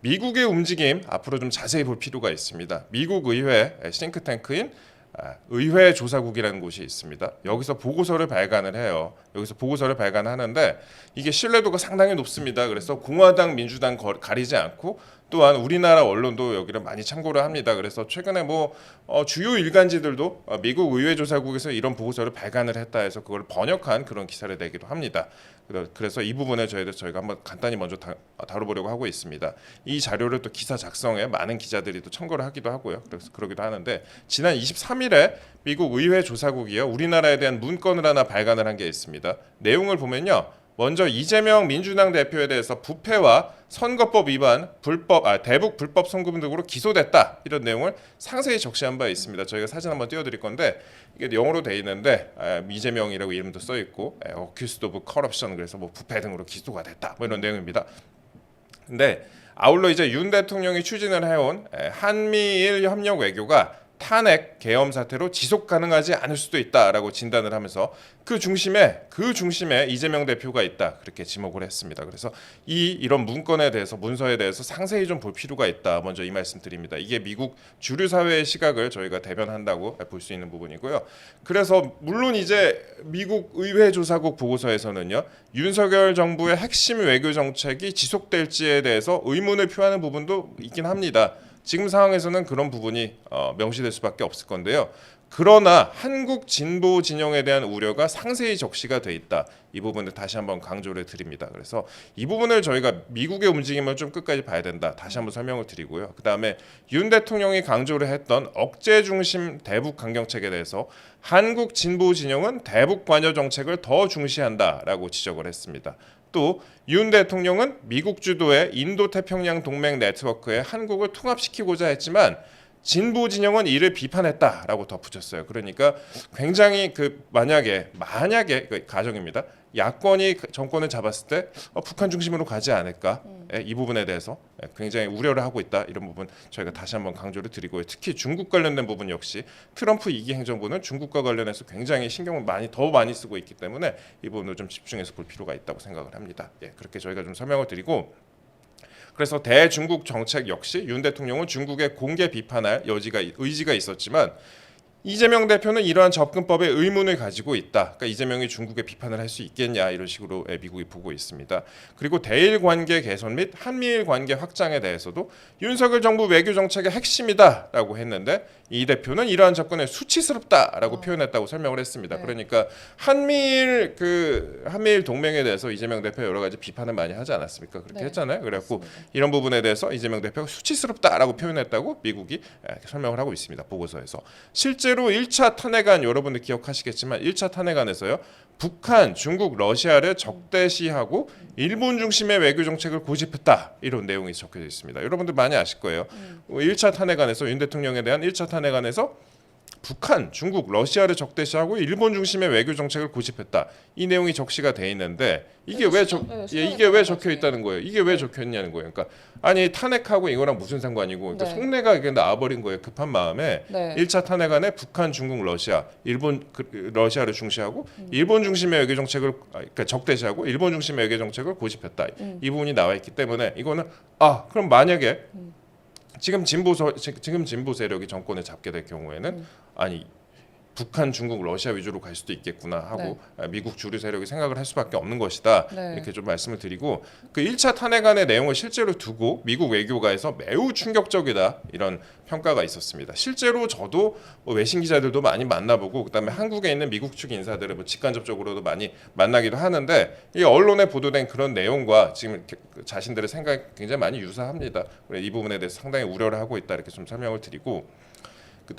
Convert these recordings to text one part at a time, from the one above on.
미국의 움직임 앞으로 좀 자세히 볼 필요가 있습니다. 미국 의회 싱크탱크인 아, 의회 조사국이라는 곳이 있습니다. 여기서 보고서를 발간을 해요. 여기서 보고서를 발간하는데 이게 신뢰도가 상당히 높습니다. 그래서 공화당, 민주당 거- 가리지 않고 또한 우리나라 언론도 여기를 많이 참고를 합니다. 그래서 최근에 뭐 어, 주요 일간지들도 어, 미국 의회 조사국에서 이런 보고서를 발간을 했다 해서 그걸 번역한 그런 기사를 내기도 합니다. 그래- 그래서 이 부분에 저희들 저희가 한번 간단히 먼저 다, 다뤄보려고 하고 있습니다. 이 자료를 또 기사 작성에 많은 기자들이 또 첨거를 하기도 하고요. 그래서 그러기도 하는데 지난 23일에 미국 의회 조사국이요 우리나라에 대한 문건을 하나 발간을 한 게 있습니다. 내용을 보면요. 먼저 이재명 민주당 대표에 대해서 부패와 선거법 위반, 불법 아, 대북 불법 송금 등으로 기소됐다 이런 내용을 상세히 적시한 바 있습니다. 저희가 사진 한번 띄워드릴 건데 이게 영어로 돼 있는데 아, 이재명이라고 이름도 써 있고 어큐스드 오브 커럽션 그래서 뭐 부패 등으로 기소가 됐다 뭐 이런 내용입니다. 근데 아울러 이제 윤 대통령이 추진을 해온 에, 한미일 협력 외교가 탄핵 계엄 사태로 지속 가능하지 않을 수도 있다라고 진단을 하면서 그 중심에 그 중심에 이재명 대표가 있다 그렇게 지목을 했습니다. 그래서 이 이런 문건에 대해서 문서에 대해서 상세히 좀 볼 필요가 있다. 먼저 이 말씀드립니다. 이게 미국 주류 사회의 시각을 저희가 대변한다고 볼 수 있는 부분이고요. 그래서 물론 이제 미국 의회 조사국 보고서에서는요 윤석열 정부의 핵심 외교 정책이 지속될지에 대해서 의문을 표하는 부분도 있긴 합니다. 지금 상황에서는 그런 부분이 어, 명시될 수밖에 없을 건데요. 그러나 한국 진보 진영에 대한 우려가 상세히 적시가 돼 있다. 이 부분을 다시 한번 강조를 드립니다. 그래서 이 부분을 저희가 미국의 움직임을 좀 끝까지 봐야 된다. 다시 한번 설명을 드리고요. 그다음에 윤 대통령이 강조를 했던 억제 중심 대북 강경책에 대해서 한국 진보 진영은 대북 관여 정책을 더 중시한다라고 지적을 했습니다. 또윤 대통령은 미국 주도의 인도 태평양 동맹 네트워크에 한국을 통합시키고자 했지만 진보 진영은 이를 비판했다라고 덧붙였어요. 그러니까 굉장히 그 만약에 만약에 그 가정입니다. 야권이 그 정권을 잡았을 때 어, 북한 중심으로 가지 않을까 예, 이 부분에 대해서 예, 굉장히 우려를 하고 있다 이런 부분 저희가 다시 한번 강조를 드리고요. 특히 중국 관련된 부분 역시 트럼프 이기 행정부는 중국과 관련해서 굉장히 신경을 많이 더 많이 쓰고 있기 때문에 이 부분을 좀 집중해서 볼 필요가 있다고 생각을 합니다. 예, 그렇게 저희가 좀 설명을 드리고 그래서 대중국 정책 역시 윤 대통령은 중국의 공개 비판할 여지가 의지가 있었지만 이재명 대표는 이러한 접근법에 의문을 가지고 있다. 그러니까 이재명이 중국에 비판을 할 수 있겠냐 이런 식으로 예, 미국이 보고 있습니다. 그리고 대일 관계 개선 및 한미일 관계 확장에 대해서도 윤석열 정부 외교 정책의 핵심이다라고 했는데 이 대표는 이러한 접근에 수치스럽다라고 표현했다고 설명을 했습니다. 네. 그러니까 한미일 그 한미일 동맹에 대해서 이재명 대표 여러 가지 비판을 많이 하지 않았습니까? 그렇게 네. 했잖아요. 그래갖고 맞습니다. 이런 부분에 대해서 이재명 대표가 수치스럽다라고 표현했다고 미국이 에, 설명을 하고 있습니다. 보고서에서 실제 로 1차 탄핵안 여러분들 기억하시겠지만 1차 탄핵안에서요. 북한, 중국, 러시아를 적대시하고 일본 중심의 외교 정책을 고집했다 이런 내용이 적혀져 있습니다. 여러분들 많이 아실 거예요. 음. 1차 탄핵안에서 윤 대통령에 대한 1차 탄핵안에서 북한, 중국, 러시아를 적대시하고 일본 중심의 외교 정책을 고집했다. 이 내용이 적시가 돼 있는데 이게 네, 왜 적, 네, 예, 이게 왜 적혀. 있다는 거예요? 이게 왜 적혀 있냐는 거예요. 그러니까 아니 탄핵하고 이거랑 무슨 상관이고 그러니까 네. 속내가 이게 나와버린 거예요. 급한 마음에 네. 1차 탄핵 안에 북한, 중국, 러시아, 일본 그, 러시아를 중시하고 음. 일본 중심의 외교 정책을 아, 그러니까 적대시하고 일본 중심의 외교 정책을 고집했다. 음. 이 부분이 나와 있기 때문에 이거는 아 그럼 만약에 음. 지금 진보 지금 진보 세력이 정권을 잡게 될 경우에는 음. 아니 북한, 중국, 러시아 위주로 갈 수도 있겠구나 하고 아, 미국 주류 세력이 생각을 할 수밖에 없는 것이다. 네. 이렇게 좀 말씀을 드리고 그 1차 탄핵안의 내용을 실제로 두고 미국 외교가에서 매우 충격적이다 이런 평가가 있었습니다. 실제로 저도 뭐 외신 기자들도 많이 만나보고 그다음에 한국에 있는 미국 측 인사들을 뭐 직간접적으로도 많이 만나기도 하는데 이 언론에 보도된 그런 내용과 지금 그 자신들의 생각이 굉장히 많이 유사합니다. 이 부분에 대해서 상당히 우려를 하고 있다 이렇게 좀 설명을 드리고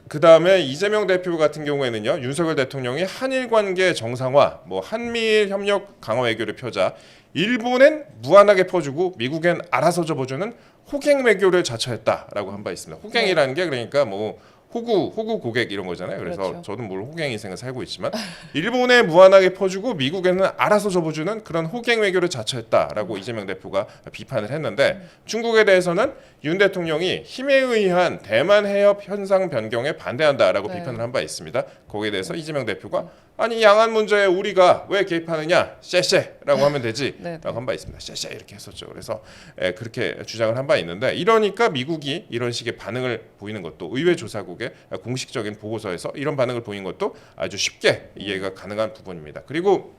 그 다음에 이재명 대표 같은 경우에는요 윤석열 대통령이 한일 관계 정상화, 뭐 한미일 협력 강화 외교를 펴자 일본엔 무한하게 퍼주고 미국엔 알아서 접어주는 호갱 외교를 자처했다라고 한 바 있습니다. 호갱이라는 게 그러니까 뭐 호구 호구 고객 이런 거잖아요. 그래서 그렇죠. 저는 물론 호갱 인생을 살고 있지만 일본에 무한하게 퍼주고 미국에는 알아서 접어주는 그런 호갱 외교를 자처했다라고 이재명 대표가 비판을 했는데 중국에 대해서는 윤 대통령이 힘에 의한 대만 해협 현상 변경에 반대한다라고 네. 비판을 한 바 있습니다. 거기에 대해서 이재명 대표가 아니 양안 문제에 우리가 왜 개입하느냐? 쎄쎄라고 하면 되지? 네, 네. 라고 한 바 있습니다. 쎄쎄 이렇게 했었죠. 그래서 예, 그렇게 주장을 한 바 있는데 이러니까 미국이 이런 식의 반응을 보이는 것도 의회 조사국의 공식적인 보고서에서 이런 반응을 보이는 것도 아주 쉽게 이해가 가능한 부분입니다. 그리고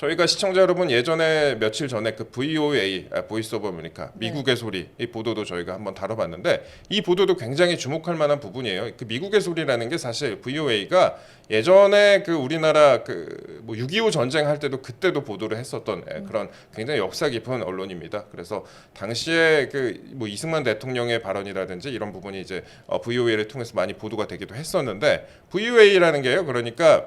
저희가 시청자 여러분 예전에 며칠 전에 그 VOA 아, 보이스 오브 아메리카 네. 미국의 소리 이 보도도 저희가 한번 다뤄봤는데 이 보도도 굉장히 주목할 만한 부분이에요. 그 미국의 소리라는 게 사실 VOA가 예전에 그 우리나라 그 뭐 6.25 전쟁 할 때도 그때도 보도를 했었던 예, 그런 굉장히 역사 깊은 언론입니다. 그래서 당시에 그 뭐 이승만 대통령의 발언이라든지 이런 부분이 이제 어, VOA를 통해서 많이 보도가 되기도 했었는데 VOA라는 게요. 그러니까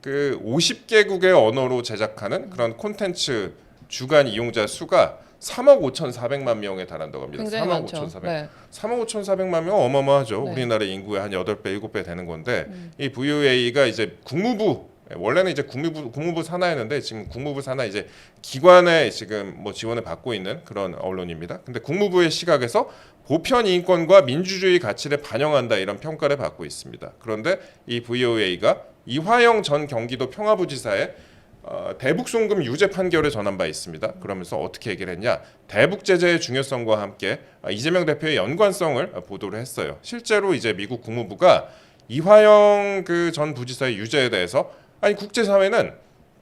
그 50개국의 언어로 제작하는 그런 콘텐츠 주간 이용자 수가 3억 5,400만 명에 달한다고 합니다. 굉장히 3억 많죠. 5,400. 네. 3억 5,400만 명 어마어마하죠. 네. 우리나라 인구의 한 8배, 7배 되는 건데 음. 이 VOA가 이제 국무부 원래는 이제 국무부 국무부 산하였는데 지금 국무부 산하 이제 기관에 지금 뭐 지원을 받고 있는 그런 언론입니다. 근데 국무부의 시각에서 보편 인권과 민주주의 가치를 반영한다 이런 평가를 받고 있습니다. 그런데 이 VOA가 이화영 전 경기도 평화부지사의 어, 대북 송금 유죄 판결을 전한 바 있습니다. 그러면서 어떻게 얘기를 했냐? 대북 제재의 중요성과 함께 아, 이재명 대표의 연관성을 어, 보도를 했어요. 실제로 이제 미국 국무부가 이화영 그 전 부지사의 유죄에 대해서 아니 국제사회는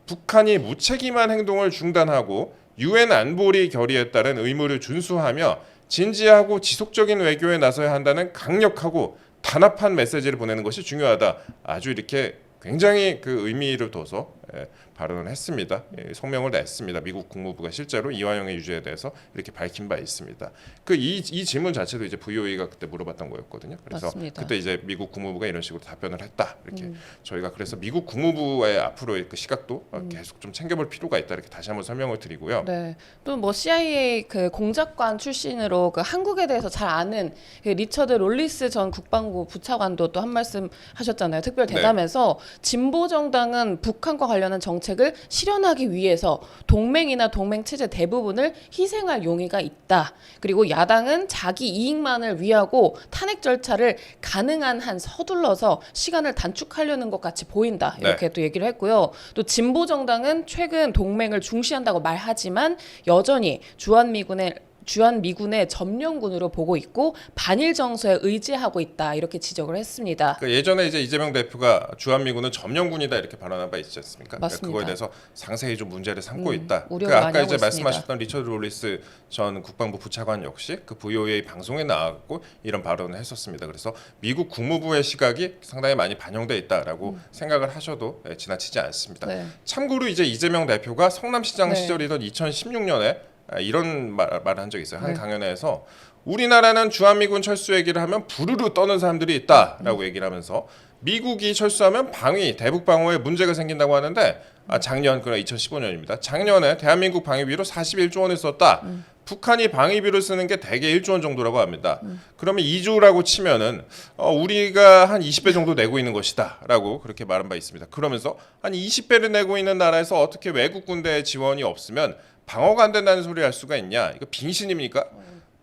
북한이 무책임한 행동을 중단하고 유엔 안보리 결의에 따른 의무를 준수하며 진지하고 지속적인 외교에 나서야 한다는 강력하고 단합한 메시지를 보내는 것이 중요하다. 아주 이렇게 굉장히 그 의미를 둬서 예, 발언을 했습니다. 예, 성명을 냈습니다. 미국 국무부가 실제로 이화영의 유죄에 대해서 이렇게 밝힌 바 있습니다. 그 이 이 질문 자체도 이제 VOA가 그때 물어봤던 거였거든요. 그래서 맞습니다. 그때 이제 미국 국무부가 이런 식으로 답변을 했다. 이렇게 음. 저희가 그래서 미국 국무부의 앞으로의 그 시각도 어, 계속 좀 챙겨볼 필요가 있다. 이렇게 다시 한번 설명을 드리고요. 네. 또 뭐 CIA 그 공작관 출신으로 그 한국에 대해서 잘 아는 그 리처드 롤리스 전 국방부 부차관도 또 한 말씀 하셨잖아요. 특별 네. 대담에서 진보 정당은 북한과 관련한 정책 을 실현하기 위해서 동맹이나 동맹 체제 대부분을 희생할 용의가 있다. 그리고 야당은 자기 이익만을 위하고 탄핵 절차를 가능한 한 서둘러서 시간을 단축하려는 것 같이 보인다. 네. 이렇게 또 얘기를 했고요. 또 진보 정당은 최근 동맹을 중시한다고 말하지만 여전히 주한 미군의 주한 미군의 점령군으로 보고 있고 반일 정서에 의지하고 있다 이렇게 지적을 했습니다. 그 예전에 이제 이재명 대표가 주한 미군은 점령군이다 이렇게 발언한 바 있지 않습니까? 맞습니다. 그거에 대해서 상세히 좀 문제를 삼고 음, 있다. 그 많이 아까 이제 있습니다. 말씀하셨던 리처드 롤리스 전 국방부 부차관 역시 그 VOA 방송에 나왔고 이런 발언을 했었습니다. 그래서 미국 국무부의 시각이 상당히 많이 반영돼 있다라고 생각을 하셔도 예, 지나치지 않습니다. 음. 네. 참고로 이제 이재명 대표가 성남시장 네. 시절이던 2016년에 이런 말, 말을 한 적이 있어요. 한 네. 강연에서 우리나라는 주한미군 철수 얘기를 하면 부르르 떠는 사람들이 있다라고 얘기를 하면서 미국이 철수하면 방위, 대북 방어에 문제가 생긴다고 하는데 아, 작년 그러니까 2015년입니다. 작년에 대한민국 방위비로 41조 원을 썼다. 북한이 방위비를 쓰는 게 대개 1조 원 정도라고 합니다. 그러면 2조라고 치면은 어, 우리가 한 20배 정도 내고 있는 것이다라고 그렇게 말한 바 있습니다. 그러면서 한 20배를 내고 있는 나라에서 어떻게 외국 군대 지원이 없으면 방어가 안 된다는 소리 할 수가 있냐? 이거 빙신입니까?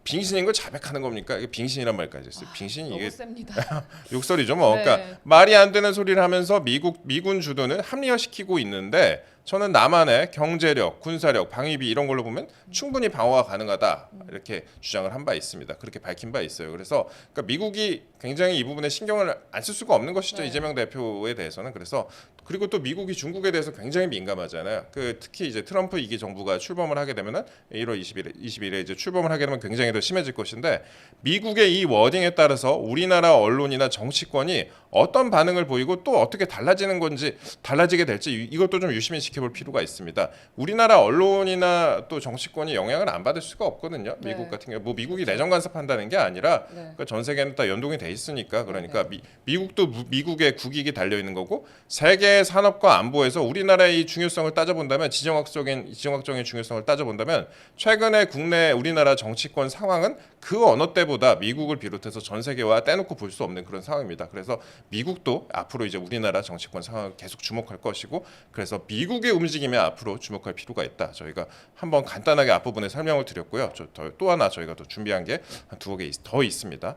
빙신인 걸 자백하는 겁니까? 이게 빙신이란 말까지 했어요. 빙신이 이게 셉니다. 욕설이죠 뭐. 네. 그러니까 말이 안 되는 소리를 하면서 미국 미군 주둔을 합리화시키고 있는데 저는 남한의 경제력, 군사력, 방위비 이런 걸로 보면 충분히 방어가 가능하다 이렇게 주장을 한 바 있습니다. 그렇게 밝힌 바 있어요. 그래서 그러니까 미국이 굉장히 이 부분에 신경을 안 쓸 수가 없는 것이죠 네. 이재명 대표에 대해서는 그래서 그리고 또 미국이 중국에 대해서 굉장히 민감하잖아요. 그 특히 이제 트럼프 이기 정부가 출범을 하게 되면은 1월 20일 20일에 이제 출범을 하게 되면 굉장히 더 심해질 것인데 미국의 이 워딩에 따라서 우리나라 언론이나 정치권이 어떤 반응을 보이고 또 어떻게 달라지는 건지 달라지게 될지 이- 이것도 좀 유심히 지켜볼 필요가 있습니다. 우리나라 언론이나 또 정치권이 영향을 안 받을 수가 없거든요. 네. 미국 같은 경우 뭐 미국이 내정 간섭한다는 게 아니라 네. 그러니까 전 세계는 다 연동이 돼 있으니까 그러니까 미, 미국도 무- 미국의 국익이 달려 있는 거고 세계 산업과 안보에서 우리나라의 이 중요성을 따져본다면 지정학적인 지정학적인 중요성을 따져본다면 최근에 국내 우리나라 정치권 상황은 그 어느 때보다 미국을 비롯해서 전 세계와 떼놓고 볼 수 없는 그런 상황입니다. 그래서 미국도 앞으로 이제 우리나라 정치권 상황을 계속 주목할 것이고 그래서 미국의 움직임에 앞으로 주목할 필요가 있다. 저희가 한번 간단하게 앞부분에 설명을 드렸고요. 또 하나 저희가 또 준비한 게 한 두어 개 더 있습니다.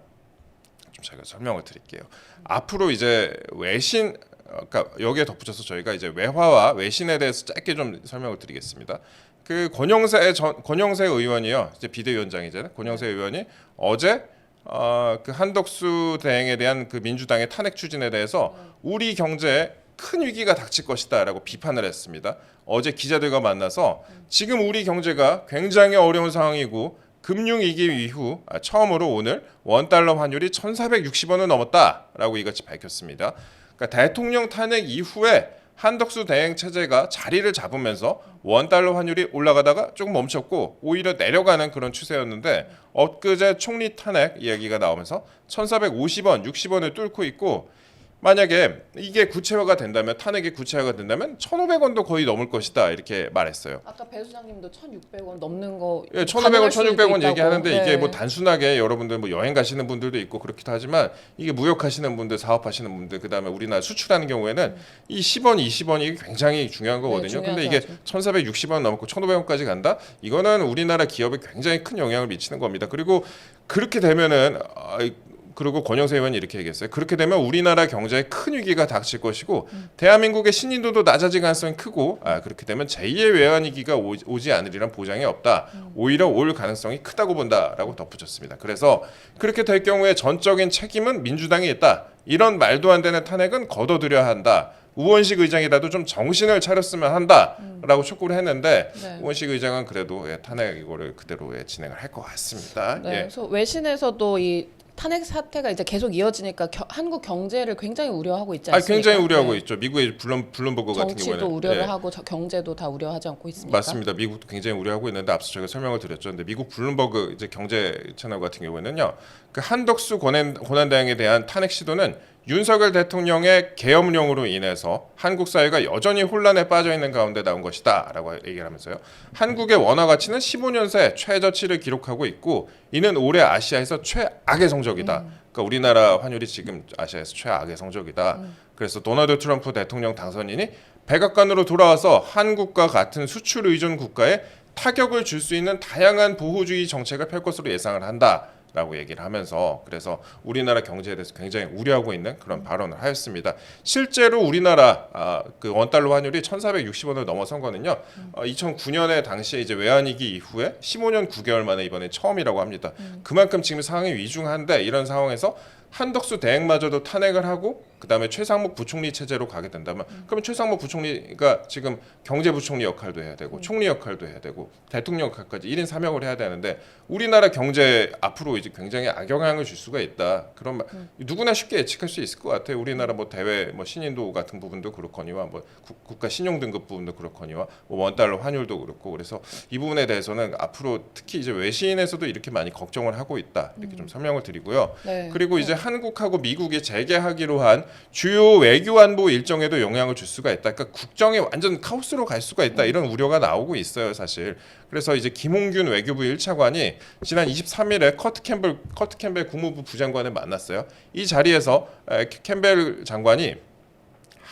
좀 제가 설명을 드릴게요. 앞으로 이제 외신 어, 그러니까 여기에 덧붙여서 저희가 이제 외화와 외신에 대해서 짧게 좀 설명을 드리겠습니다. 그 권영세 전 권영세 의원이요. 이제 비대위원장이잖아요. 권영세 의원이 어제 어, 그 한덕수 대행에 대한 그 민주당의 탄핵 추진에 대해서 우리 경제에 큰 위기가 닥칠 것이다라고 비판을 했습니다. 어제 기자들과 만나서 지금 우리 경제가 굉장히 어려운 상황이고 금융 위기 이후 아, 처음으로 오늘 원 달러 환율이 1,460원을 넘었다라고 이같이 밝혔습니다. 그러니까 대통령 탄핵 이후에 한덕수 대행 체제가 자리를 잡으면서 원 달러 환율이 올라가다가 조금 멈췄고 오히려 내려가는 그런 추세였는데 엊그제 총리 탄핵 이야기가 나오면서 1,450원, 60원을 뚫고 있고 만약에 이게 구체화가 된다면 탄핵이 구체화가 된다면 1,500원도 거의 넘을 것이다 이렇게 말했어요. 아까 배 수장님도 1,600원 넘는 거 예, 1,500원, 가능할 수도 1,600원 있다고. 얘기하는데 이게 네. 뭐 단순하게 여러분들 뭐 여행 가시는 분들도 있고 그렇기도 하지만 이게 무역하시는 분들, 사업하시는 분들, 그다음에 우리나라 수출하는 경우에는 이 10원, 20원이 굉장히 중요한 거거든요. 네, 근데 이게 중요하죠. 1,460원 넘고 1,500원까지 간다? 이거는 우리나라 기업에 굉장히 큰 영향을 미치는 겁니다. 그리고 그렇게 되면은 아, 그리고 권영세 의원이 이렇게 얘기했어요. 그렇게 되면 우리나라 경제에 큰 위기가 닥칠 것이고 대한민국의 신인도도 낮아질 가능성이 크고 아, 그렇게 되면 제2의 외환위기가 오- 오지 않으리란 보장이 없다. 오히려 올 가능성이 크다고 본다라고 덧붙였습니다. 그래서 그렇게 될 경우에 전적인 책임은 민주당이 있다. 이런 말도 안 되는 탄핵은 거둬들여야 한다. 우원식 의장이라도 좀 정신을 차렸으면 한다라고 촉구를 했는데 네. 우원식 의장은 그래도 예, 탄핵 이거를 그대로 예, 진행을 할 것 같습니다. 네, 예. 그래서 외신에서도 이 탄핵 사태가 이제 계속 이어지니까 겨- 한국 경제를 굉장히 우려하고 있지 아, 않습니까? 굉장히 우려하고 네. 있죠. 미국의 블룸 블룸버그 같은 정치도 경우에는 우려를 예. 하고 저 경제도 다 우려하지 않고 있습니까? 맞습니다. 미국도 굉장히 우려하고 있는데 앞서 저희가 설명을 드렸죠. 근데 미국 블룸버그 이제 경제 채널 같은 경우에는요. 그 한덕수 권한 권한대행에 대한 탄핵 시도는 윤석열 대통령의 계엄령으로 인해서 한국 사회가 여전히 혼란에 빠져 있는 가운데 나온 것이다라고 얘기를 하면서요. 한국의 원화 가치는 15년 새 최저치를 기록하고 있고 이는 올해 아시아에서 최악의 성적이다. 그러니까 우리나라 환율이 지금 아시아에서 최악의 성적이다. 그래서 도널드 트럼프 대통령 당선인이 백악관으로 돌아와서 한국과 같은 수출 의존 국가에 타격을 줄 수 있는 다양한 보호주의 정책을 펼 것으로 예상을 한다. 라고 얘기를 하면서 그래서 우리나라 경제에 대해서 굉장히 우려하고 있는 그런 발언을 하였습니다. 실제로 우리나라 아, 그 원달러 환율이 1,460원을 넘어선 거는요. 어, 2009년에 당시에 이제 외환위기 이후에 15년 9개월 만에 이번에 처음이라고 합니다. 그만큼 지금 상황이 위중한데 이런 상황에서 한덕수 대행마저도 탄핵을 하고 그다음에 최상목 부총리 체제로 가게 된다면 그러면 최상목 부총리가 지금 경제부총리 역할도 해야 되고 총리 역할도 해야 되고 대통령 역할까지 1인 3역을 해야 되는데 우리나라 경제 앞으로 이제 굉장히 악영향을 줄 수가 있다. 그런 말 누구나 쉽게 예측할 수 있을 것 같아요. 우리나라 뭐 대외 뭐 신인도 같은 부분도 그렇거니와 뭐 국- 국가 신용 등급 부분도 그렇거니와 뭐 원달러 환율도 그렇고 그래서 이 부분에 대해서는 앞으로 특히 이제 외신에서도 이렇게 많이 걱정을 하고 있다. 이렇게 좀 설명을 드리고요. 네. 그리고 이제 한국하고 미국이 재개하기로 한 주요 외교 안보 일정에도 영향을 줄 수가 있다. 그러니까 국정이 완전 카오스로 갈 수가 있다. 이런 우려가 나오고 있어요, 사실. 그래서 이제 김홍균 외교부 1차관이 지난 23일에 커트 캠벨 커트 캠벨 국무부 부장관을 만났어요. 이 자리에서 에, 캠벨 장관이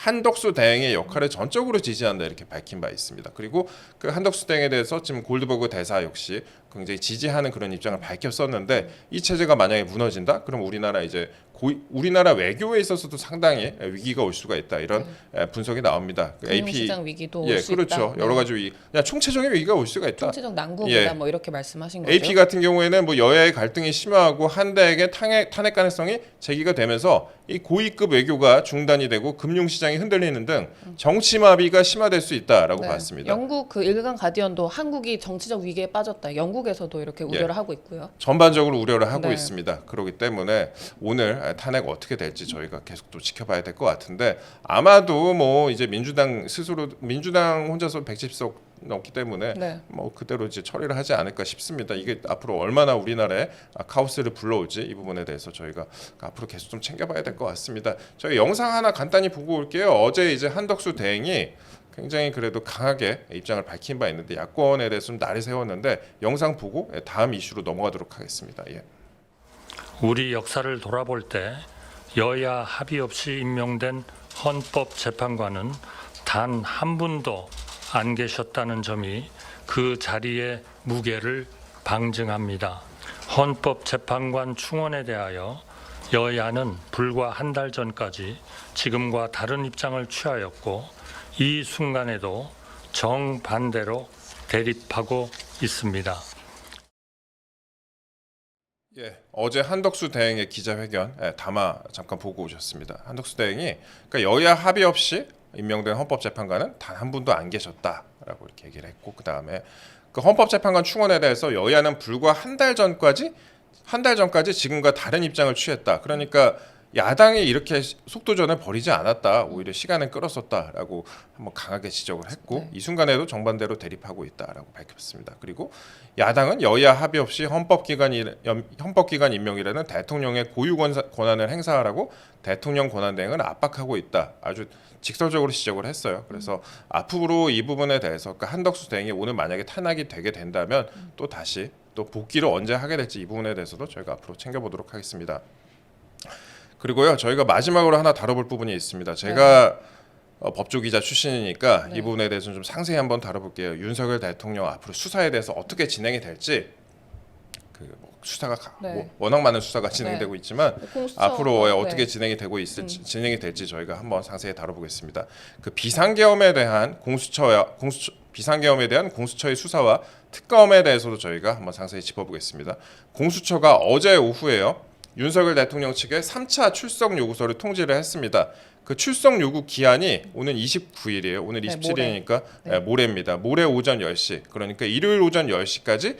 한덕수 대행의 역할을 전적으로 지지한다 이렇게 밝힌 바 있습니다. 그리고 그 한덕수 대행에 대해서 지금 골드버그 대사 역시 굉장히 지지하는 그런 입장을 밝혔었는데 이 체제가 만약에 무너진다, 그럼 우리나라 이제 고위, 우리나라 외교에 있어서도 상당히 위기가 올 수가 있다 이런 에, 분석이 나옵니다. 그 AP 금융시장 위기도 예올수 그렇죠 있다. 여러 가지 위기, 그냥 총체적인 위기가 올 수가 있다. 총체적 난국이다 예. 뭐 이렇게 말씀하신 거죠. AP 같은 경우에는 뭐 여야의 갈등이 심화하고 한 대에게 탄핵, 탄핵 가능성이 제기가 되면서 이 고위급 외교가 중단이 되고 금융 시장이 흔들리는 등 정치 마비가 심화될 수 있다라고 네. 봤습니다. 영국 그 일간 가디언도 한국이 정치적 위기에 빠졌다. 영국 에서도 이렇게 예. 우려를 하고 있고요. 전반적으로 우려를 하고 네. 있습니다. 그렇기 때문에 오늘 탄핵 어떻게 될지 저희가 계속 또 지켜봐야 될 것 같은데 아마도 뭐 이제 민주당 스스로 민주당 혼자서 110석 넘기 때문에 네. 뭐 그대로 이제 처리를 하지 않을까 싶습니다. 이게 앞으로 얼마나 우리나라에 아, 카오스를 불러올지 이 부분에 대해서 저희가 앞으로 계속 좀 챙겨봐야 될 것 같습니다. 저희 영상 하나 간단히 보고 올게요. 어제 이제 한덕수 대행이 굉장히 그래도 강하게 입장을 밝힌 바 있는데 야권에 대해서 좀 날이 세웠는데 영상 보고 다음 이슈로 넘어가도록 하겠습니다. 예. 우리 역사를 돌아볼 때 여야 합의 없이 임명된 헌법 재판관은 단 한 분도 안 계셨다는 점이 그 자리의 무게를 방증합니다. 헌법 재판관 충원에 대하여 여야는 불과 한 달 전까지 지금과 다른 입장을 취하였고 이 순간에도 정반대로 대립하고 있습니다. 예, 어제 한덕수 대행의 기자회견 예, 담아 잠깐 보고 오셨습니다. 한덕수 대행이 그러니까 여야 합의 없이 임명된 헌법재판관은 단 한 분도 안 계셨다라고 이렇게 얘기를 했고 그 다음에 그 헌법재판관 충원에 대해서 여야는 불과 한 달 전까지 한 달 전까지 지금과 다른 입장을 취했다. 그러니까 야당이 이렇게 속도전을 벌이지 않았다. 오히려 시간을 끌었었다라고 한번 강하게 지적을 했고 네. 이 순간에도 정반대로 대립하고 있다라고 밝혔습니다. 그리고 야당은 여야 합의 없이 헌법기관 헌법기관 임명이라는 대통령의 고유 권한을 행사하라고 대통령 권한 대행을 압박하고 있다. 아주 직설적으로 지적을 했어요. 그래서 앞으로 이 부분에 대해서 그러니까 한덕수 대행이 오늘 만약에 탄핵이 되게 된다면 또 다시 또 복귀를 언제 하게 될지 이 부분에 대해서도 저희가 앞으로 챙겨보도록 하겠습니다. 그리고요 저희가 마지막으로 하나 다뤄볼 부분이 있습니다. 제가 어, 법조 기자 출신이니까 네. 이 부분에 대해서는 좀 상세히 한번 다뤄볼게요. 윤석열 대통령 앞으로 수사에 대해서 어떻게 진행이 될지 그뭐 수사가 가- 네. 뭐 워낙 많은 수사가 진행되고 있지만 공수처- 앞으로 네. 어떻게 진행이 되고 있을지 진행이 될지 저희가 한번 상세히 다뤄보겠습니다. 그 비상계엄에 대한 공수처야 공수처 비상계엄에 대한 공수처의 수사와 특검에 대해서도 저희가 한번 상세히 짚어보겠습니다. 공수처가 어제 오후에요 윤석열 대통령 측에 3차 출석 요구서를 통지를 했습니다. 그 출석 요구 기한이 오늘 29일이에요. 오늘 네, 27일이니까 네. 모레 입니다. 모레 오전 10시. 그러니까 일요일 오전 10시까지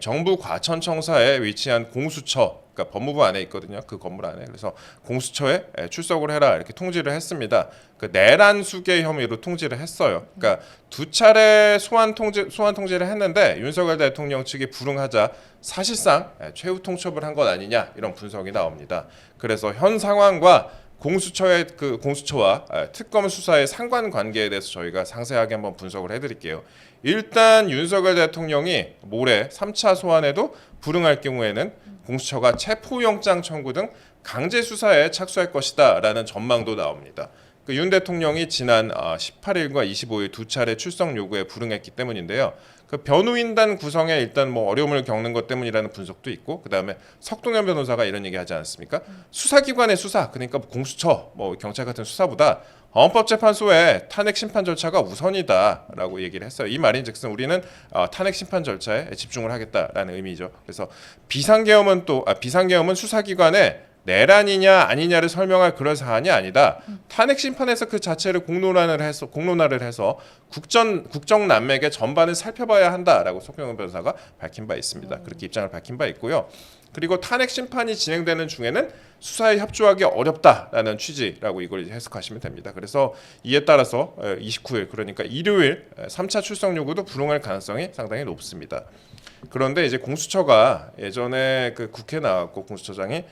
정부 과천청사에 위치한 공수처 그러니까 법무부 안에 있거든요. 그 건물 안에. 그래서 공수처에 에, 출석을 해라 이렇게 통지를 했습니다. 그 내란 수계 혐의로 통지를 했어요. 그러니까 두 차례 소환 통지 소환 통지를 했는데 윤석열 대통령 측이 불응하자 사실상 에, 최후 통첩을 한 것 아니냐 이런 분석이 나옵니다. 그래서 현 상황과 공수처의 그 공수처와 에, 특검 수사의 상관 관계에 대해서 저희가 상세하게 한번 분석을 해드릴게요. 일단 윤석열 대통령이 모레 3차 소환에도 불응할 경우에는 공수처가 체포영장 청구 등 강제 수사에 착수할 것이다라는 전망도 나옵니다. 그 윤 대통령이 지난 아, 18일과 25일 두 차례 출석 요구에 불응했기 때문인데요. 그 변호인단 구성에 일단 뭐 어려움을 겪는 것 때문이라는 분석도 있고 그다음에 석동현 변호사가 이런 얘기 하지 않았습니까? 수사기관의 수사 그러니까 공수처 뭐 경찰 같은 수사보다 헌법재판소의 탄핵 심판 절차가 우선이다라고 얘기를 했어요. 이 말인즉슨 우리는 어, 탄핵 심판 절차에 집중을 하겠다라는 의미죠. 그래서 비상계엄은 또 아, 비상계엄은 수사기관의 내란이냐 아니냐를 설명할 그런 사안이 아니다. 탄핵 심판에서 그 자체를 공론화를 해서 공론화를 해서 국전 국정 난맥의 전반을 살펴봐야 한다라고 석병훈 변호사가 밝힌 바 있습니다. 그렇게 입장을 밝힌 바 있고요. 그리고 탄핵 심판이 진행되는 중에는 수사에 협조하기 어렵다라는 취지라고 이걸 해석하시면 됩니다. 그래서 이에 따라서 29일 그러니까 일요일 3차 출석 요구도 불응할 가능성이 상당히 높습니다. 그런데 이제 공수처가 예전에 그 국회 나왔고 공수처장이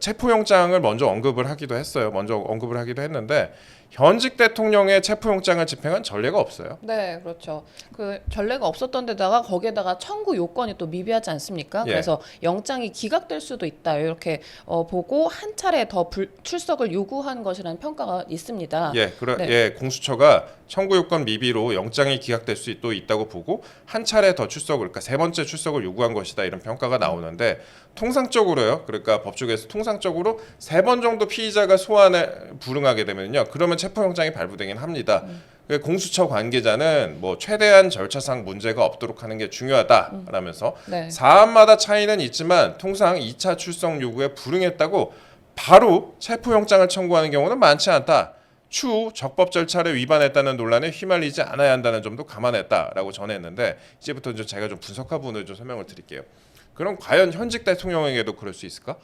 체포영장을 먼저 언급을 하기도 했어요. 먼저 언급을 하기도 했는데 현직 대통령의 체포영장을 집행한 전례가 없어요. 네, 그렇죠. 그 전례가 없었던 데다가 거기에다가 청구 요건이 또 미비하지 않습니까? 예. 그래서 영장이 기각될 수도 있다. 이렇게 어, 보고 한 차례 더 불, 출석을 요구한 것이라는 평가가 있습니다. 예, 그러, 네. 예, 공수처가 청구 요건 미비로 영장이 기각될 수도 있다고 보고 한 차례 더 출석을 그러니까 세 번째 출석을 요구한 것이다 이런 평가가 나오는데 통상적으로요. 그러니까 법조계에서 통상적으로 세 번 정도 피의자가 소환에 불응하게 되면요. 그러면 체포영장이 발부되긴 합니다. 그 공수처 관계자는 뭐 최대한 절차상 문제가 없도록 하는 게 중요하다라면서 네. 사안마다 차이는 있지만 통상 2차 출석 요구에 불응했다고 바로 체포영장을 청구하는 경우는 많지 않다. 추후 적법 절차를 위반했다는 논란에 휘말리지 않아야 한다는 점도 감안했다라고 전했는데 이제부터 이제 제가 좀 분석화 부분을 좀 설명을 드릴게요. 그럼 과연 현직 대통령에게도 그럴 수 있을까?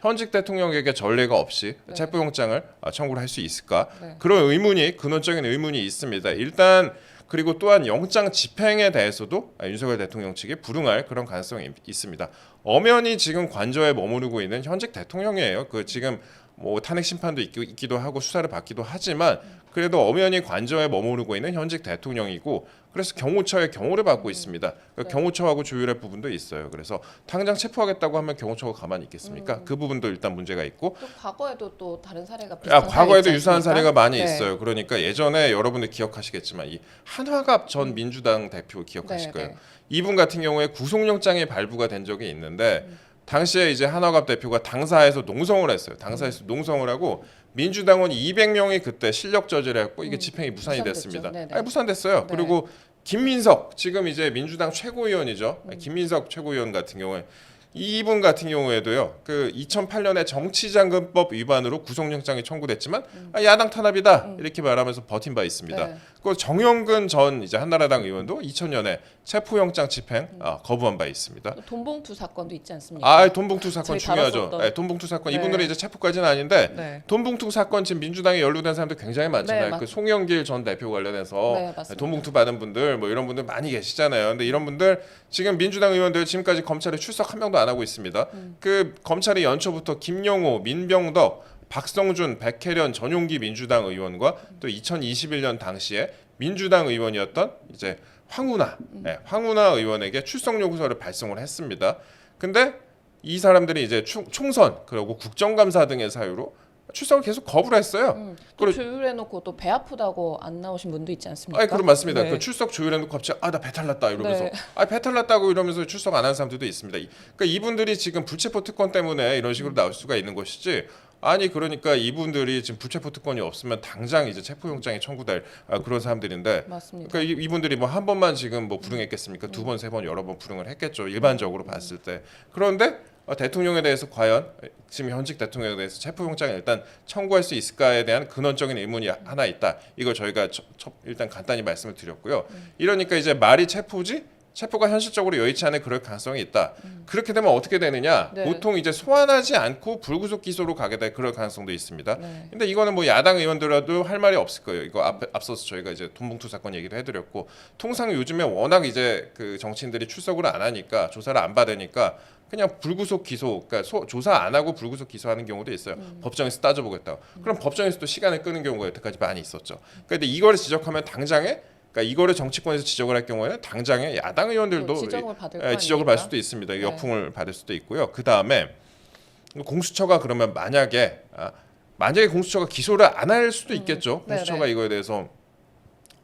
현직 대통령에게 전례가 없이 네. 체포영장을 아, 청구를 할 수 있을까? 네. 그런 의문이 근원적인 의문이 있습니다. 일단 그리고 또한 영장 집행에 대해서도 아, 윤석열 대통령 측이 불응할 그런 가능성이 있- 있습니다. 엄연히 지금 관저에 머무르고 있는 현직 대통령이에요. 그 지금 뭐 탄핵 심판도 있기, 있기도 하고 수사를 받기도 하지만 그래도 엄연히 관저에 머무르고 있는 현직 대통령이고 그래서 경호처의 경호를 받고 있습니다. 그러니까 네. 경호처하고 조율할 부분도 있어요. 그래서 당장 체포하겠다고 하면 경호처가 가만히 있겠습니까? 그 부분도 일단 문제가 있고 또 과거에도 또 다른 사례가 비슷한 아, 과거에도 유사한? 사례가 많이 네. 있어요. 그러니까 예전에 여러분들 기억하시겠지만 이 한화갑 전 민주당 대표 기억하실 네, 거예요. 네. 이분 같은 경우에 구속영장이 발부가 된 적이 있는데 당시에 이제 한화갑 대표가 당사에서 농성을 했어요. 당사에서 농성을 하고 민주당원 200명이 그때 실력 저지했고 이게 집행이 무산이 무산됐죠. 됐습니다. 네네. 아니 무산됐어요. 네. 그리고 김민석 지금 이제 민주당 최고위원이죠. 음. 김민석 최고위원 같은 경우에 이분 같은 경우에도요. 그 2008년에 정치자금법 위반으로 구속영장이 청구됐지만 아, 야당 탄압이다 이렇게 말하면서 버틴 바 있습니다. 네. 그 정영근 전 이제 한나라당 의원도 2000년에 체포영장 집행 아, 거부한 바 있습니다. 또 돈봉투 사건도 있지 않습니까? 아, 돈봉투 사건 저희 중요하죠. 다뤘었던. 네, 돈봉투 사건 네. 이분들이 이제 체포까지는 아닌데 네. 돈봉투 사건 지금 민주당에 연루된 사람들 굉장히 많잖아요. 네, 맞- 그 송영길 전 대표 관련해서 네, 맞습니다. 돈봉투 받은 분들 뭐 이런 분들 많이 계시잖아요. 근데 이런 분들 지금 민주당 의원들 지금까지 검찰에 출석 한 명도 안 하고 있습니다. 음. 그 검찰이 연초부터 김용호, 민병덕, 박성준, 백혜련, 전용기 민주당 의원과 또 2021년 당시에 민주당 의원이었던 이제 황운하, 음. 네, 황운하 의원에게 출석 요구서를 발송을 했습니다. 근데 이 사람들이 이제 충- 총선 그리고 국정감사 등의 사유로 출석을 계속 거부를 했어요. 음, 또 조율해놓고 또 배 아프다고 안 나오신 분도 있지 않습니까? 아, 그럼 맞습니다. 네. 그 출석 조율해놓고 갑자기 아나 배탈 났다 이러면서 네. 아 배탈 났다고 이러면서 출석 안 하는 사람들도 있습니다. 이- 그러니까 이분들이 지금 불체포 특권 때문에 이런 식으로 나올 수가 있는 것이지. 아니 그러니까 이분들이 지금 불체포 특권이 없으면 당장 이제 체포영장이 청구될 아, 그런 사람들인데 맞습니다. 그러니까 이- 이분들이 뭐 한 번만 지금 뭐 불응했겠습니까? 두 번, 세 번, 여러 번 불응을 했겠죠. 일반적으로 봤을 때. 그런데 어, 대통령에 대해서 과연 지금 현직 대통령에 대해서 체포영장을 일단 청구할 수 있을까에 대한 근원적인 의문이 하나 있다. 이걸 저희가 저- 저- 일단 간단히 말씀을 드렸고요. 이러니까 이제 말이 체포지 체포가 현실적으로 여의치 않은 그럴 가능성이 있다. 그렇게 되면 어떻게 되느냐? 네. 보통 이제 소환하지 않고 불구속 기소로 가게 될 그럴 가능성도 있습니다. 네. 근데 이거는 뭐 야당 의원들라도 할 말이 없을 거예요. 이거 앞, 앞서서 저희가 이제 돈봉투 사건 얘기도 해드렸고 통상 요즘에 워낙 이제 그 정치인들이 출석을 안 하니까 조사를 안 받으니까 그냥 불구속 기소, 그러니까 소- 조사 안 하고 불구속 기소하는 경우도 있어요. 법정에서 따져보겠다. 그럼 법정에서 또 시간을 끄는 경우가 여태까지 많이 있었죠. 그런데 이거를 지적하면 당장에 그러니까 이거를 정치권에서 지적을 할 경우에는 당장에 야당 의원들도 또 지적을 받을 예, 거 지적을? 받을 수도 있습니다. 네. 역풍을 받을 수도 있고요. 그 다음에 공수처가 그러면 만약에 아, 만약에 공수처가 기소를 안 할 수도 있겠죠. 네, 공수처가 네. 이거에 대해서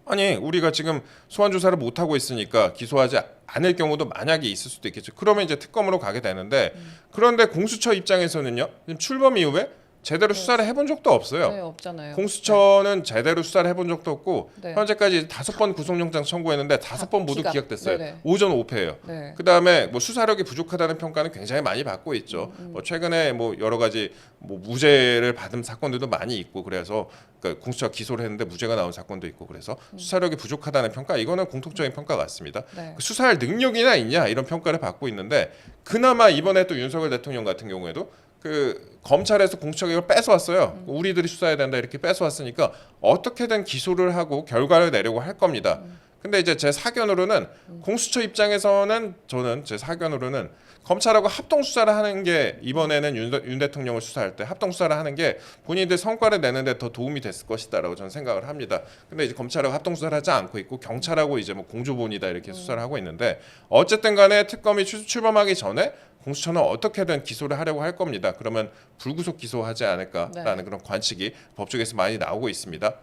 아니 우리가 지금 소환 조사를 못 하고 있으니까 기소하지 않을 경우도 만약에 있을 수도 있겠죠. 그러면 이제 특검으로 가게 되는데 음. 그런데 공수처 입장에서는요. 출범 이후에 제대로 수사를 해본 적도 없어요. 네, 없잖아요. 공수처는 제대로 수사를 해본 적도 없고 네. 현재까지 다섯 번 구속영장 청구했는데 다섯 다번 모두 기각. 기각 됐어요. 네네. 오전 5패예요. 네. 그 다음에 뭐 수사력이 부족하다는 평가는 굉장히 많이 받고 있죠. 뭐 최근에 뭐 여러 가지 뭐 무죄를 받은 사건들도 많이 있고 그래서 그러니까 공수처 가 기소를 했는데 무죄가 나온 사건도 있고 그래서 수사력이 부족하다는 평가 이거는 공통적인 평가 같습니다. 네. 그 수사할 능력이나 있냐 이런 평가를 받고 있는데 그나마 이번에 또 윤석열 대통령 같은 경우에도 그 검찰에서 공수처가 이걸 뺏어왔어요. 우리들이 수사해야 된다 이렇게 뺏어왔으니까 어떻게든 기소를 하고 결과를 내려고 할 겁니다. 근데 이제 제 사견으로는 공수처 입장에서는 저는 제 사견으로는 검찰하고 합동 수사를 하는 게 이번에는 윤, 윤 대통령을 수사할 때 합동 수사를 하는 게 본인들 성과를 내는데 더 도움이 됐을 것이다라고 저는 생각을 합니다. 근데 이제 검찰하고 합동 수사를 하지 않고 있고 경찰하고 이제 뭐 공조본이다 이렇게 수사를 하고 있는데 어쨌든 간에 특검이 출, 출범하기 전에 공수처는 어떻게든 기소를 하려고 할 겁니다. 그러면 불구속 기소하지 않을까라는 네. 그런 관측이 법조계에서 많이 나오고 있습니다.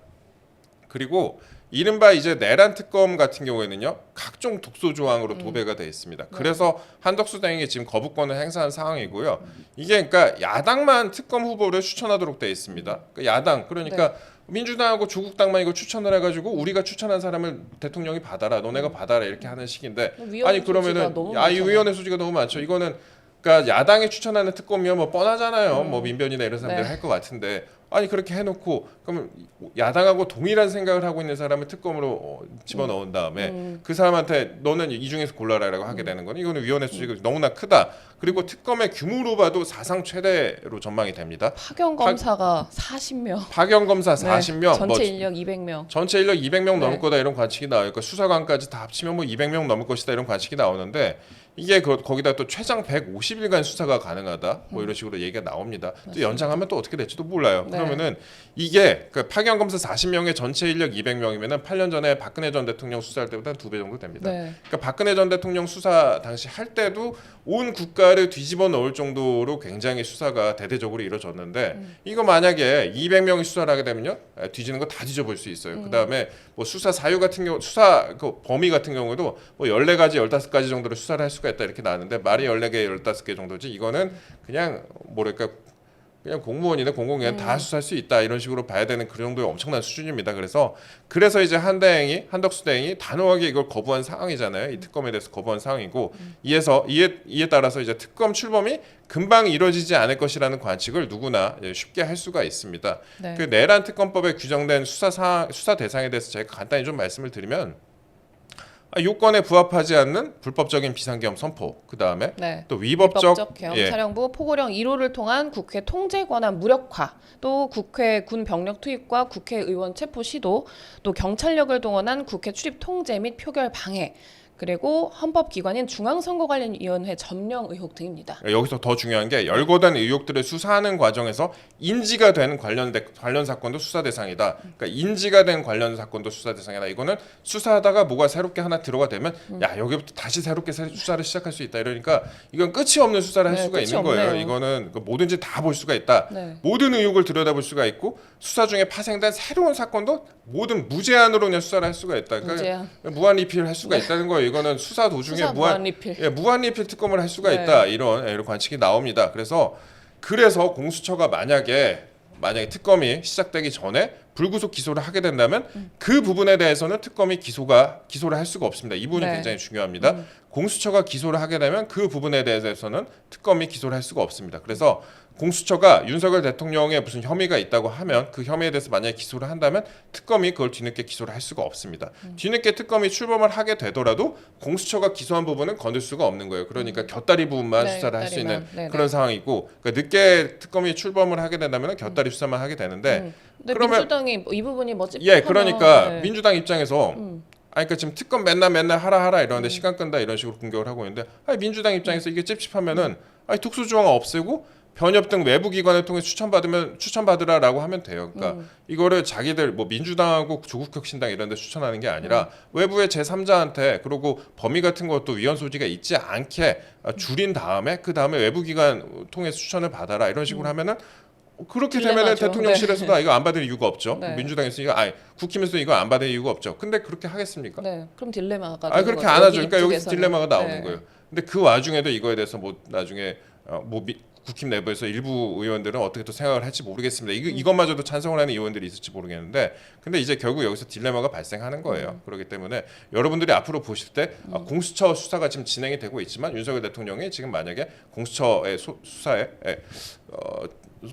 그리고 이른바 이제 내란 특검 같은 경우에는요 각종 독소 조항으로 도배가 돼 있습니다. 그래서 한덕수 당이 지금 거부권을 행사한 상황이고요. 이게 그러니까 야당만 특검 후보를 추천하도록 돼 있습니다. 그 야당 그러니까 민주당하고 조국당만 이거 추천을 해가지고 우리가 추천한 사람을 대통령이 받아라, 너네가 받아라 이렇게 하는 식인데 위헌 아니 소지가 그러면은 너무 아이 많잖아요. 위원회 소지가 너무 많죠. 이거는 그러니까 야당이 추천하는 특검이면 뭐 뻔하잖아요. 뭐 민변이나 이런 사람들 네. 할 것 같은데 아니 그렇게 해놓고 그러면 야당하고 동일한 생각을 하고 있는 사람을 특검으로 어, 집어넣은 다음에 음. 그 사람한테 너는 이 중에서 골라라라고 하게 되는 거는 이거는 위원회 수직이 너무나 크다. 그리고 특검의 규모로 봐도 사상 최대로 전망이 됩니다. 파견 검사가 40명. 파견 검사 40명, 전체 뭐 인력 200명. 전체 인력 200명 넘을 네. 거다 이런 관측이 나와요. 그러니까 수사관까지 다 합치면 뭐 200명 넘을 것이다 이런 관측이 나오는데 이게 그, 거기다 또 최장 150일간 수사가 가능하다 뭐 이런 식으로 얘기가 나옵니다. 또 연장하면 또 어떻게 될지도 몰라요. 네. 그러면은 이게 그 파견 검사 40명의 전체 인력 200명이면은 8년 전에 박근혜 전 대통령 수사할 때보다 두 배 정도 됩니다. 네. 그러니까 박근혜 전 대통령 수사 당시 할 때도 온 국가를 뒤집어 놓을 정도로 굉장히 수사가 대대적으로 이루어졌는데 음. 이거 만약에 200명이 수사를 하게 되면요 에, 뒤지는 거 다 뒤져볼 수 있어요. 음. 그 다음에 뭐 수사 사유 같은 경우 수사 그 범위 같은 경우도 뭐 14가지 15가지 정도로 수사를 할 수가 수가 있다 이렇게 나왔는데 말이 14개, 15개 정도지 이거는 그냥 뭐랄까 그냥 공무원이나 공공기관 다 수사할 수 있다 이런 식으로 봐야 되는 그 정도의 엄청난 수준입니다. 그래서 그래서 이제 한대행이 한덕수 대행이 단호하게 이걸 거부한 상황이잖아요. 이 특검에 대해서 거부한 상황이고 이에서 이에 이에 따라서 이제 특검 출범이 금방 이루어지지 않을 것이라는 관측을 누구나 예, 쉽게 할 수가 있습니다. 네. 그 내란 특검법에 규정된 수사 사 수사 대상에 대해서 제가 간단히 좀 말씀을 드리면 아, 요건에 부합하지 않는 불법적인 비상계엄 선포 그 다음에 네. 또 위법적, 위법적 계엄 예, 사령부 포고령 1호를 통한 국회 통제 권한 무력화, 또 국회 군 병력 투입과 국회의원 체포 시도, 또 경찰력을 동원한 국회 출입 통제 및 표결 방해, 그리고 헌법기관인 중앙선거관리위원회 점령 의혹 등입니다. 여기서 더 중요한 게 열거된 의혹들을 수사하는 과정에서 인지가 된 관련 대, 관련 사건도 수사 대상이다. 그러니까 인지가 된 관련 사건도 수사 대상이다. 이거는 수사하다가 뭐가 새롭게 하나 들어가 되면 음. 야 여기부터 다시 새롭게 새- 수사를 시작할 수 있다. 이러니까 이건 끝이 없는 수사를 할 네, 수가 있는 거예요. 없네요. 이거는 그 뭐든지 다 볼 수가 있다. 네. 모든 의혹을 들여다볼 수가 있고 수사 중에 파생된 새로운 사건도 모든 무제한으로 그냥 수사를 할 수가 있다. 그러니까 무제한. 무한 리필을 할 수가 있다는 거예요. 이거는 수사 도중에 수사 무한 무한 리필. 예, 무한 리필 특검을 할 수가 네. 있다. 이런 예, 이런 관측이 나옵니다. 그래서 그래서 공수처가 만약에 만약에 특검이 시작되기 전에 불구속 기소를 하게 된다면 음. 그 부분에 대해서는 특검이 기소가 기소를 할 수가 없습니다. 이 부분이 네. 굉장히 중요합니다. 공수처가 기소를 하게 되면 그 부분에 대해서는 특검이 기소를 할 수가 없습니다. 그래서 공수처가 윤석열 대통령의 무슨 혐의가 있다고 하면 그 혐의에 대해서 만약에 기소를 한다면 특검이 그걸 뒤늦게 기소를 할 수가 없습니다. 음. 뒤늦게 특검이 출범을 하게 되더라도 공수처가 기소한 부분은 건들 수가 없는 거예요. 그러니까 곁다리 부분만 네, 수사를 할 수 있는 곁다리만. 네, 그런 상황이고 그러니까 늦게 특검이 출범을 하게 된다면 곁다리 수사만 하게 되는데 음. 그러면- 민주당이 뭐이 부분이 뭐 찝찝하면 예, 그러니까 네. 민주당 입장에서 음. 아니 그러니까 지금 특검 맨날 맨날 하라 하라 이러는데 시간 끈다 이런 식으로 공격을 하고 있는데 아니 민주당 입장에서 이게 찝찝하면은 아니 특수 조항 없애고 변협 등 외부 기관을 통해 추천받으면 추천받으라라고 하면 돼요. 그러니까 음. 이거를 자기들 뭐 민주당하고 조국혁신당 이런 데 추천하는 게 아니라 외부의 제3자한테 그리고 범위 같은 것도 위헌 소지가 있지 않게 아, 줄인 다음에 그 다음에 외부 기관 통해서 추천을 받아라 이런 식으로 하면은 그렇게 되면은 딜레마죠. 대통령실에서도 아, 이거 안 받을 이유가 없죠. 네. 민주당에서 이거 아니 국힘에서 이거 안 받을 이유가 없죠. 근데 그렇게 하겠습니까? 네, 그럼 딜레마가 아 그렇게. 안 하죠. 그러니까 여기서. 딜레마가 나오는 네. 거예요. 근데 그 와중에도 이거에 대해서 뭐 나중에 어, 뭐 미, 국힘 내부에서 일부 의원들은 어떻게 또 생각을 할지 모르겠습니다. 이거 이것마저도 찬성을 하는 의원들이 있을지 모르겠는데, 근데 이제 결국 여기서 딜레마가 발생하는 거예요. 음. 그렇기 때문에 여러분들이 앞으로 보실 때 아, 공수처 수사가 지금 진행이 되고 있지만 윤석열 대통령이 지금 만약에 공수처의 소, 수사에 에, 어,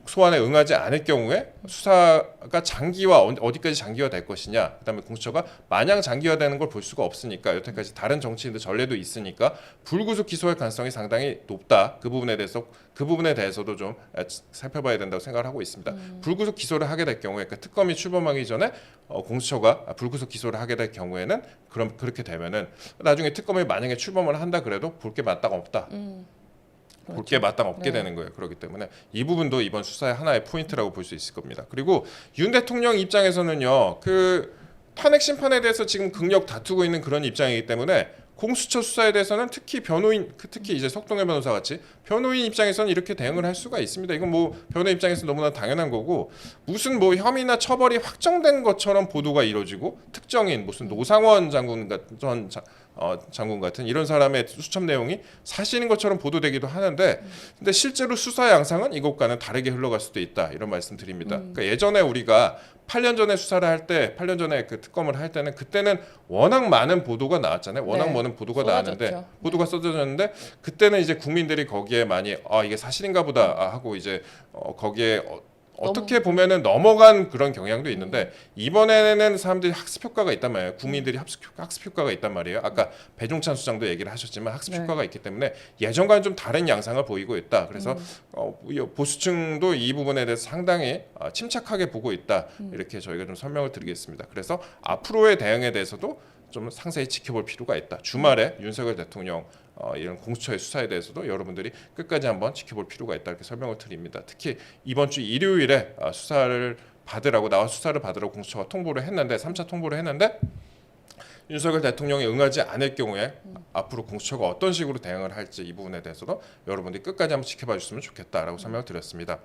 소환에 응하지 않을 경우에 수사가 장기화 어- 어디까지 장기화 될 것이냐 그다음에 공수처가 마냥 장기화되는 걸 볼 수가 없으니까 여태까지 다른 정치인들 전례도 있으니까 불구속 기소할 가능성이 상당히 높다. 그 부분에 대해서 그 부분에 대해서도 좀 에, 살펴봐야 된다고 생각을 하고 있습니다. 불구속 기소를 하게 될 경우에 그 특검이 출범하기 전에 어, 공수처가 불구속 기소를 하게 될 경우에는 그럼 그렇게 되면은 나중에 특검이 만약에 출범을 한다 그래도 볼게 마땅 없다 볼 게 마땅 없게 음. 네. 되는 거예요. 그렇기 때문에 이 부분도 이번 수사의 하나의 포인트라고 볼 수 있을 겁니다. 그리고 윤 대통령 입장에서는요, 그 탄핵 심판에 대해서 지금 극력 다투고 있는 그런 입장이기 때문에 공수처 수사에 대해서는 특히 변호인, 그 특히 이제 석동현 변호사 같이 변호인 입장에서는 이렇게 대응을 할 수가 있습니다. 이건 뭐 변호 입장에서 너무나 당연한 거고 무슨 뭐 혐의나 처벌이 확정된 것처럼 보도가 이루어지고 특정인 무슨 노상원 장군 같은 어, 장군 같은 이런 사람의 수첩 내용이 사실인 것처럼 보도되기도 하는데 근데 실제로 수사 양상은 이것과는 다르게 흘러갈 수도 있다 이런 말씀드립니다. 그러니까 예전에 우리가 8년 전에 수사를 할 때, 8년 전에 그 특검을 할 때는 그때는 워낙 많은 보도가 나왔잖아요. 워낙 네. 많은 보도가 쏟아졌죠. 나왔는데 보도가 쏟아졌는데 그때는 이제 국민들이 거기에 많이 아 이게 사실인가 보다 아, 하고 이제 어, 거기에 어, 어떻게 보면은 넘어간 그런 경향도 있는데 이번에는 사람들이 학습 효과가 있단 말이에요. 국민들이 학습, 효- 학습 효과가 있단 말이에요. 아까 배종찬 수장도 얘기를 하셨지만 학습 네. 효과가 있기 때문에 예전과는 좀 다른 양상을 보이고 있다. 그래서 어, 이 보수층도 이 부분에 대해서 상당히 어, 침착하게 보고 있다. 이렇게 저희가 좀 설명을 드리겠습니다. 그래서 앞으로의 대응에 대해서도 좀 상세히 지켜볼 필요가 있다. 주말에 윤석열 대통령 어, 이런 공수처의 수사에 대해서도 여러분들이 끝까지 한번 지켜볼 필요가 있다 이렇게 설명을 드립니다. 특히 이번 주 일요일에 어, 수사를 받으라고 나와 수사를 받으라고 공수처가 통보를 했는데 3차 통보를 했는데 윤석열 대통령이 응하지 않을 경우에 앞으로 공수처가 어떤 식으로 대응을 할지 이 부분에 대해서도 여러분들이 끝까지 한번 지켜봐 주셨으면 좋겠다라고 설명을 드렸습니다.